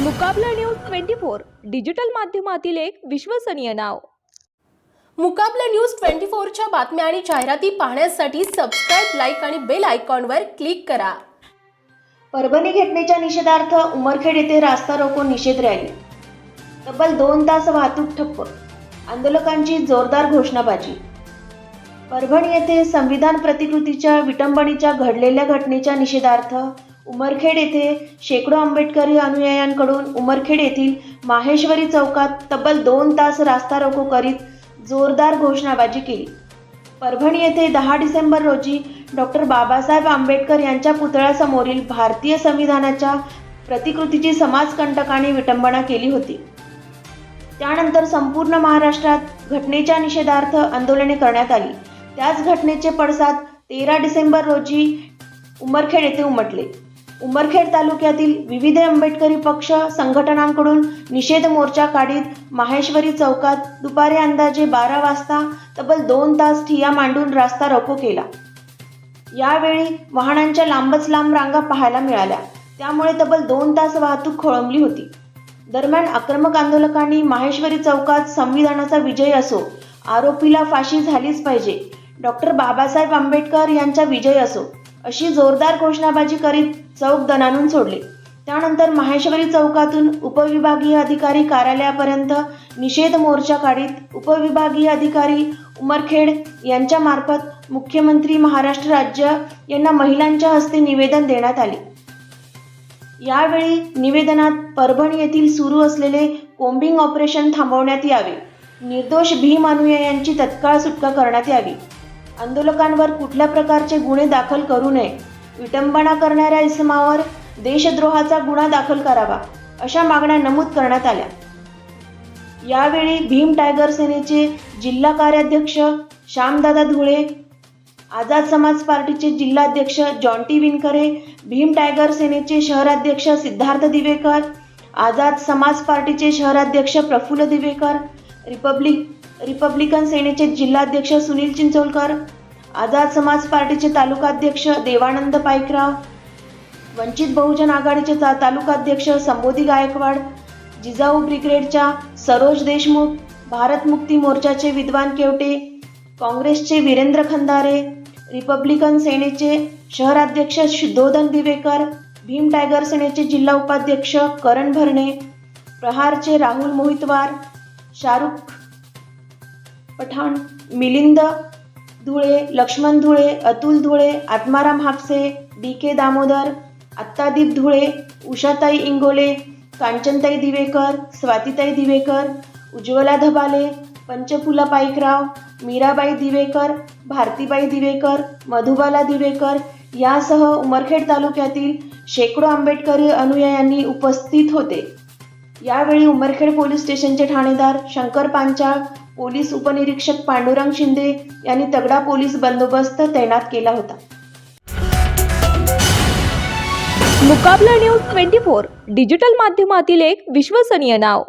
Mukabla news twenty four digital माध्यमातील एक विश्वसनीय नाव. मुकाबला न्यूज ट्वेंटी फोरच्या बातम्या आणि जाहिराती पाहण्यासाठी सबस्क्राईब लाईक आणि बेल आयकॉनवर क्लिक करा. परभणी घटनेच्या निषेधार्थ उमरखेड येथे रास्ता रोको निषेध रॅली. तब्बल दोन तास वाहतूक ठप्प. आंदोलकांची जोरदार घोषणाबाजी. परभणी येथे संविधान प्रतिकृतीच्या विटंबनेच्या घडलेल्या घटनेच्या निषेधार्थ उमरखेड येथे शेकडो आंबेडकरी अनुयायांकडून उमरखेड येथील माहेश्वरी चौकात तब्बल दोन तास रास्ता रोको करीत जोरदार घोषणाबाजी केली. परभणी येथे दहा डिसेंबर रोजी डॉक्टर बाबासाहेब आंबेडकर यांच्या पुतळ्यासमोरील भारतीय संविधानाच्या प्रतिकृतीची समाजकंटकाने विटंबना केली होती. त्यानंतर संपूर्ण महाराष्ट्रात घटनेच्या निषेधार्थ आंदोलने करण्यात आली. त्याच घटनेचे पडसाद तेरा डिसेंबर रोजी उमरखेड येथे उमटले. उमरखेड तालुक्यातील विविध आंबेडकरी पक्ष संघटनांकडून निषेध मोर्चा काढीत माहेश्वरी चौकात दुपारी अंदाजे बारा वाजता तब्बल दोन तास ठिया मांडून रास्ता रोको केला. यावेळी वाहनांच्या लांबच लांब रांगा पाहायला मिळाल्या. त्यामुळे तब्बल दोन तास वाहतूक खोळंबली होती. दरम्यान आक्रमक आंदोलकांनी माहेश्वरी चौकात संविधानाचा विजय असो आरोपीला फाशी झालीच पाहिजे. डॉक्टर बाबासाहेब आंबेडकर यांचा विजय असो अशी जोरदार घोषणाबाजी करीत चौक दणानून सोडले. त्यानंतर माहेश्वरी चौकातून उपविभागीय अधिकारी कार्यालयापर्यंत निषेध मोर्चा काढीत उपविभागीय अधिकारी उमरखेड यांच्या मार्फत मुख्यमंत्री महाराष्ट्र राज्य यांना महिलांच्या हस्ते निवेदन देण्यात आले. यावेळी निवेदनात परभणी येथील सुरू असलेले कोम्बिंग ऑपरेशन थांबवण्यात यावे. निर्दोष भीम अनुयायांची तत्काळ सुटका करण्यात यावी. आंदोलकांवर कुठल्या प्रकारचे गुन्हे दाखल करू नये. विटंबना करणाऱ्या इसमावर देशद्रोहाचा गुन्हा दाखल करावा अशा मागण्या नमूद करण्यात आल्या. यावेळी भीम टायगर सेनेचे जिल्हा कार्याध्यक्ष श्यामदादा धुळे आझाद समाज पार्टीचे जिल्हाध्यक्ष जॉन्टी विनकरे भीम टायगर सेनेचे शहराध्यक्ष सिद्धार्थ दिवेकर आझाद समाज पार्टीचे शहराध्यक्ष प्रफुल्ल दिवेकर रिपब्लिक रिपब्लिकन सेनेचे जिल्हाध्यक्ष सुनील चिंचोलकर आझाद समाज पार्टीचे तालुकाध्यक्ष देवानंद पाईकराव वंचित बहुजन आघाडीचे ता तालुकाध्यक्ष संबोधी गायकवाड जिजाऊ ब्रिगेडच्या सरोज देशमुख भारत मुक्ती मोर्चाचे विद्वान केवटे काँग्रेसचे वीरेंद्र खंदारे रिपब्लिकन सेनेचे शहराध्यक्ष शुद्धोधन दिवेकर भीम टायगर सेनेचे जिल्हा उपाध्यक्ष करण भरणे प्रहारचे राहुल मोहितवार शाहरुख पठाण मिलिंद धुळे लक्ष्मण धुळे अतुल धुळे आत्माराम हापसे डी के दामोदर आत्तादीप धुळे उषाताई इंगोले कांचनताई दिवेकर स्वातीताई दिवेकर उज्ज्वला धबाले पंचफुला पाईकराव मीराबाई दिवेकर भारतीबाई दिवेकर मधुबाला दिवेकर यासह उमरखेड तालुक्यातील शेकडो आंबेडकरी अनुयायांनी उपस्थित होते. यावेळी उमरखेड पोलीस स्टेशनचे ठाणेदार शंकर पांचाळ पोलीस उपनिरीक्षक पांडुरंग शिंदे यांनी तगडा पोलीस बंदोबस्त तैनात केला होता. Mukabla news twenty four digital माध्यमातील एक विश्वसनीय नाव.